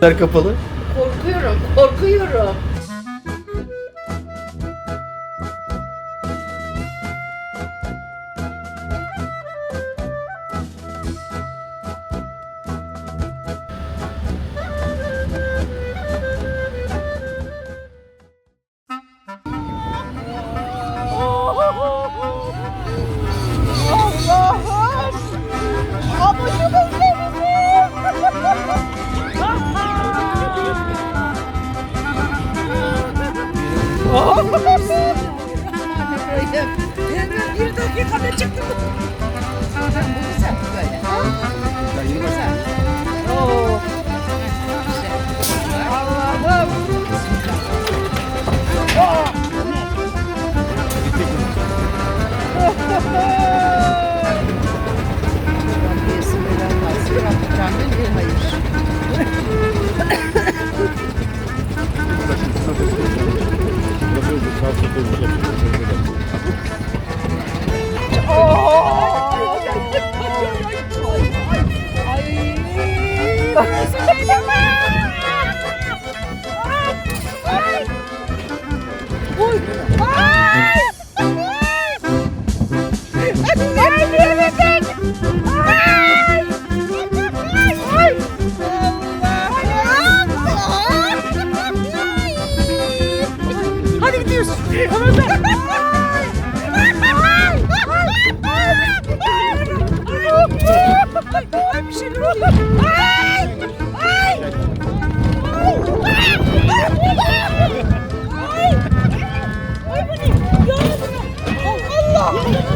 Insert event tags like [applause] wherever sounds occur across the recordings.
kapalı. Korkuyorum, korkuyorum. Allah!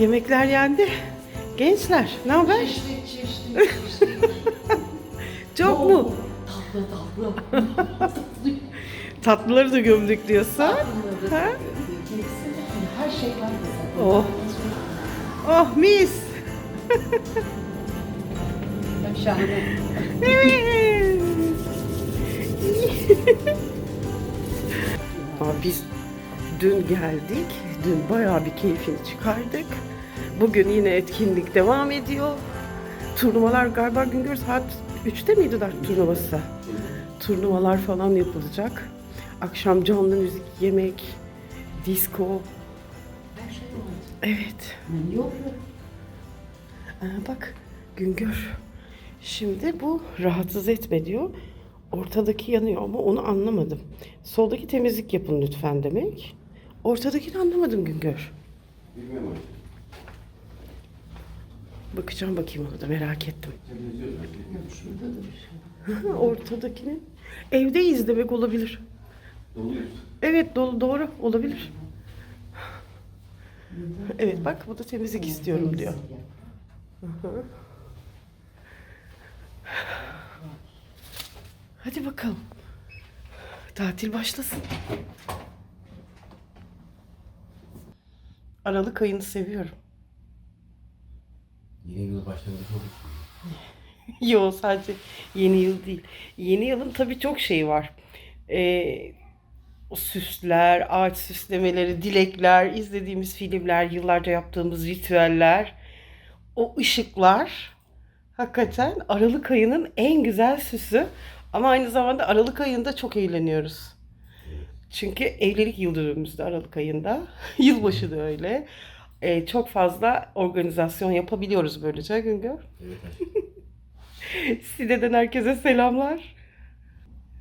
Yemekler yendi. Gençler ne haber? [laughs] Çok mu? Tatlı tatlı. Tatlıları da gömdük diyorsun. Ha? Her şey var mesela. Oh. Oh mis. Şahane. [laughs] Evet. [laughs] Ama biz dün geldik. Dün bayağı bir keyfini çıkardık. Bugün yine etkinlik devam ediyor. Turnuvalar galiba Güngör saat 3'te miydi dart turnuvası? Turnuvalar falan yapılacak. Akşam canlı müzik, yemek, disco. Her şey var. Evet. Yok yok. Aa, bak Güngör. Şimdi bu rahatsız etme diyor. Ortadaki yanıyor ama onu anlamadım. Soldaki temizlik yapın lütfen demek. Ortadakini anlamadım Güngör. Bilmiyorum. Bakacağım bakayım onu da merak ettim. [laughs] Ortadakini evdeyiz demek olabilir. Doluyuz. Evet dolu doğru olabilir. Evet bak bu da temizlik istiyorum diyor. Hadi bakalım. Tatil başlasın. Aralık ayını seviyorum. Başlangıcı oldu. [laughs] Yo sadece yeni yıl değil. Yeni yılın tabii çok şeyi var. Ee, o süsler, ağaç süslemeleri, dilekler, izlediğimiz filmler, yıllarca yaptığımız ritüeller, o ışıklar hakikaten Aralık ayının en güzel süsü. Ama aynı zamanda Aralık ayında çok eğleniyoruz. Çünkü evlilik yıl Aralık ayında. [laughs] Yılbaşı da öyle. Ee, çok fazla organizasyon yapabiliyoruz böylece Güngör. Evet. [laughs] Side'den herkese selamlar.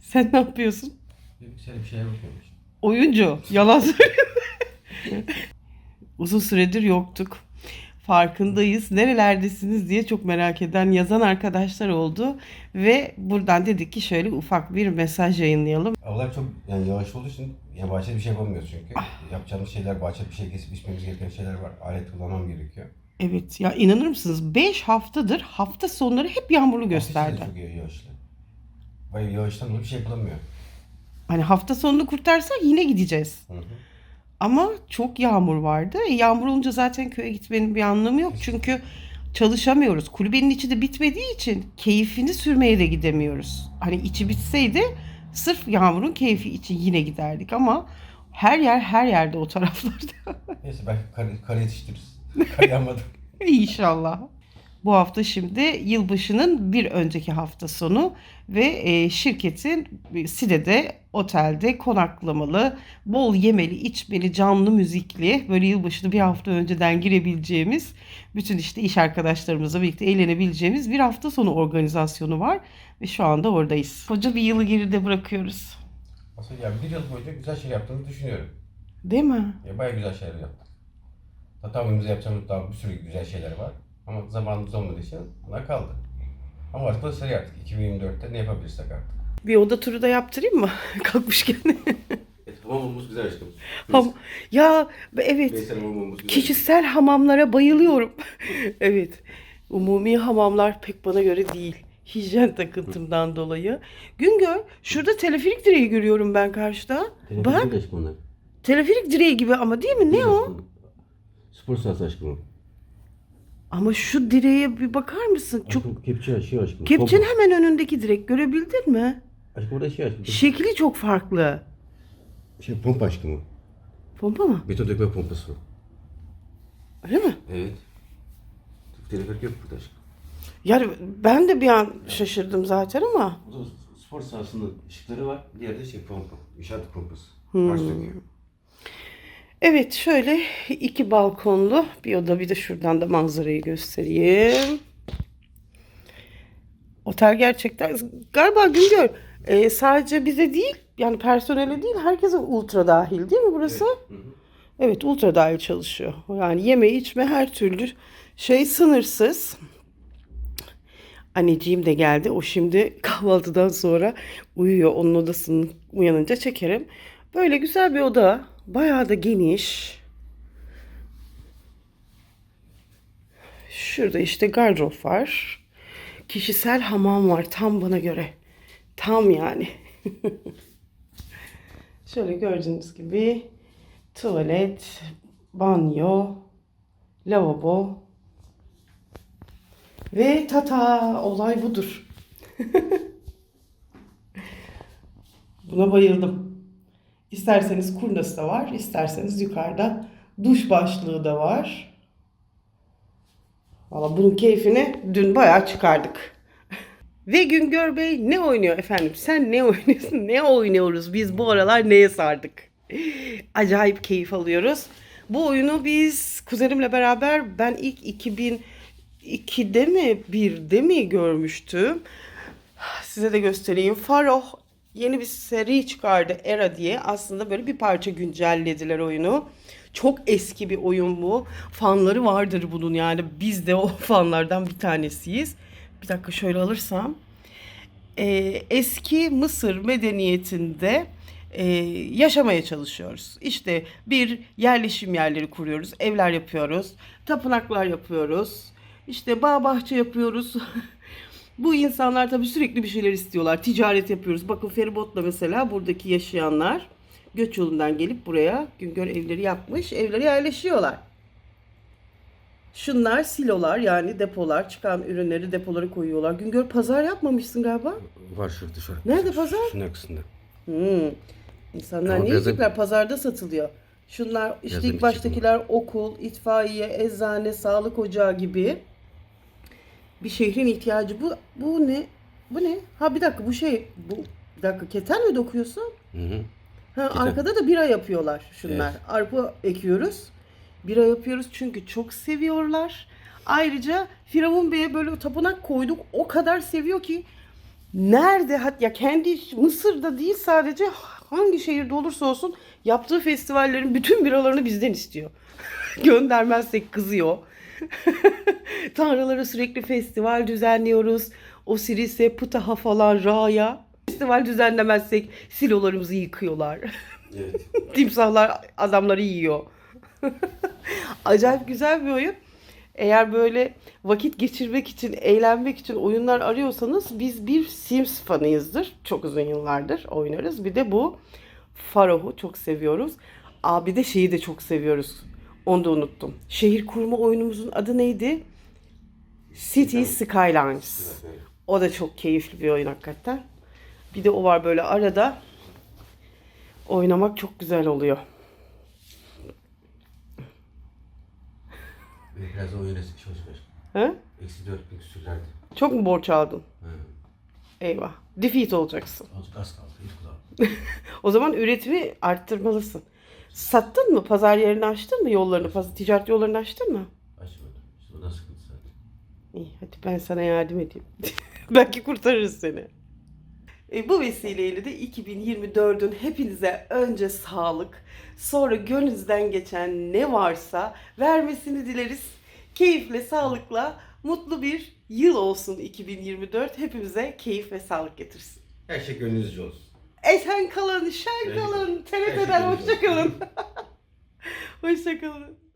Sen ne yapıyorsun? Güzel bir şeyler bakıyormuş. Oyuncu. Yalan söyleme. [laughs] Uzun süredir yoktuk. Farkındayız. Nerelerdesiniz diye çok merak eden yazan arkadaşlar oldu. Ve buradan dedik ki şöyle ufak bir mesaj yayınlayalım. Havalar çok yani yavaş olduğu için yani bahçede bir şey yapamıyoruz çünkü. Yapacağımız şeyler, bahçede bir şey kesip biçmemiz gereken şeyler var. Alet kullanmam gerekiyor. Evet ya inanır mısınız 5 haftadır hafta sonları hep yağmurlu gösterdi. Hafta çok yağışlı. Bayağı yağıştan dolayı bir şey yapılamıyor. Hani hafta sonunu kurtarsak yine gideceğiz. Hı hı. Ama çok yağmur vardı. E, yağmur olunca zaten köye gitmenin bir anlamı yok. Çünkü çalışamıyoruz. Kulübenin içi de bitmediği için keyfini sürmeye de gidemiyoruz. Hani içi bitseydi sırf yağmurun keyfi için yine giderdik ama her yer her yerde o taraflarda. Neyse belki kar, kar yetiştiririz. Kar yağmadı. [laughs] İnşallah. Bu hafta şimdi yılbaşının bir önceki hafta sonu ve e, şirketin Side'de otelde konaklamalı, bol yemeli, içmeli, canlı müzikli böyle yılbaşını bir hafta önceden girebileceğimiz bütün işte iş arkadaşlarımızla birlikte eğlenebileceğimiz bir hafta sonu organizasyonu var ve şu anda oradayız. Koca bir yılı geride bırakıyoruz. Aslında ya bir yıl boyunca güzel şey yaptığımızı düşünüyorum. Değil mi? Ya bayağı güzel şeyler yaptık. Hatta önümüzde yapacağımız daha bir sürü güzel şeyler var. Ama zamanımız olmadığı için buna kaldı. Ama artık da şey yaptık. 2024'te ne yapabilirsek artık. Bir oda turu da yaptırayım mı? [laughs] Kalkmışken. Hamamımız güzel aşkım. Ham- ya evet. Veysel hamamımız güzel. Kişisel hamamlara bayılıyorum. [laughs] evet. Umumi hamamlar pek bana göre değil. Hijyen takıntımdan dolayı. Güngör, şurada teleferik direği görüyorum ben karşıda. Bak, aşkım onlar. teleferik direği gibi ama değil mi? Ne o? Spor sahası aşkım. Ama şu direğe bir bakar mısın? Çok Aşkım kepçe aşıyor aşkım. Kepçenin hemen önündeki direk görebildin mi? Aşkım orada şey aşkım. Şekli çok farklı. Şey pompa aşkım o. Pompa mı? Beton dökme pompası o. Öyle mi? Evet. Teleferik yok burada aşkım. Yani ben de bir an şaşırdım zaten ama. Burada spor sahasının ışıkları var. Diğeri de şey pompa. İnşaat pompası. Hmm. Baş döküyor. Evet şöyle iki balkonlu bir oda bir de şuradan da manzarayı göstereyim. Otel gerçekten galiba Güngör e, sadece bize değil yani personele değil herkese ultra dahil değil mi burası? Evet ultra dahil çalışıyor. Yani yeme içme her türlü şey sınırsız. Anneciğim de geldi. O şimdi [laughs] kahvaltıdan sonra uyuyor. Onun odasını uyanınca çekerim. Böyle güzel bir oda. Bayağı da geniş. Şurada işte gardırop var. Kişisel hamam var tam bana göre. Tam yani. [laughs] Şöyle gördüğünüz gibi tuvalet, banyo, lavabo ve tata olay budur. [laughs] Buna bayıldım. İsterseniz kurnası da var, isterseniz yukarıda duş başlığı da var. Valla bunun keyfini dün bayağı çıkardık. [laughs] Ve Güngör Bey ne oynuyor efendim? Sen ne oynuyorsun? Ne oynuyoruz? Biz bu aralar neye sardık? [laughs] Acayip keyif alıyoruz. Bu oyunu biz kuzenimle beraber ben ilk 2002'de mi 1'de mi görmüştüm. [sighs] Size de göstereyim. Faroh yeni bir seri çıkardı Era diye. Aslında böyle bir parça güncellediler oyunu. Çok eski bir oyun bu. Fanları vardır bunun yani. Biz de o [laughs] fanlardan bir tanesiyiz. Bir dakika şöyle alırsam. Ee, eski Mısır medeniyetinde e, yaşamaya çalışıyoruz. İşte bir yerleşim yerleri kuruyoruz, evler yapıyoruz, tapınaklar yapıyoruz, işte bağ bahçe yapıyoruz. [laughs] Bu insanlar tabii sürekli bir şeyler istiyorlar. Ticaret yapıyoruz. Bakın feribotla mesela buradaki yaşayanlar göç yolundan gelip buraya Güngör evleri yapmış. Evlere yerleşiyorlar. Şunlar silolar yani depolar. Çıkan ürünleri depolara koyuyorlar. Güngör pazar yapmamışsın galiba. Var şurada dışarı. Nerede pazar? Şunun arkasında. Hmm. İnsanlar Ama ne yazın- yiyecekler? Pazarda satılıyor. Şunlar işte Yazın ilk için baştakiler okul, itfaiye, eczane, sağlık ocağı gibi bir şehrin ihtiyacı. Bu bu ne? Bu ne? Ha bir dakika bu şey bu bir dakika keten mi dokuyorsun? Hı hı. Ha Keten. arkada da bira yapıyorlar şunlar. Evet. Arpa ekiyoruz. Bira yapıyoruz çünkü çok seviyorlar. Ayrıca Firavun Bey'e böyle tapınak koyduk. O kadar seviyor ki nerede hat ya kendi Mısır'da değil sadece hangi şehirde olursa olsun yaptığı festivallerin bütün biralarını bizden istiyor. [laughs] Göndermezsek kızıyor. [laughs] Tanrılara sürekli festival düzenliyoruz. Osiris'e, Ptah'a falan, Ra'ya. Festival düzenlemezsek silolarımızı yıkıyorlar. Evet. [laughs] Timsahlar adamları yiyor. [laughs] Acayip güzel bir oyun. Eğer böyle vakit geçirmek için, eğlenmek için oyunlar arıyorsanız biz bir Sims fanıyızdır. Çok uzun yıllardır oynarız. Bir de bu Faroh'u çok seviyoruz. Aa bir de şeyi de çok seviyoruz. Onu da unuttum. Şehir kurma oyunumuzun adı neydi? City Skylines. O da çok keyifli bir oyun hakikaten. Bir de o var böyle arada oynamak çok güzel oluyor. Biraz oyun eski çalışmış. He? Eksi 4000 küsürlerdi. Çok mu borç aldın? Hı. Eyvah. Defeat olacaksın. Az kaldı. İlk kulağı. [laughs] O zaman üretimi arttırmalısın. Sattın mı? Pazar yerini açtın mı? Yollarını, pazar, ticaret yollarını açtın mı? Açmadım. O da sıkıntı zaten. İyi hadi ben sana yardım edeyim. [laughs] Belki kurtarırız seni. E, bu vesileyle de 2024'ün hepinize önce sağlık, sonra gönlünüzden geçen ne varsa vermesini dileriz. Keyifle, sağlıkla, mutlu bir yıl olsun 2024. Hepimize keyif ve sağlık getirsin. Her şey gönlünüzce olsun. Esen kalın, şen kalın, TRT'den gönlünüzce hoşça [laughs]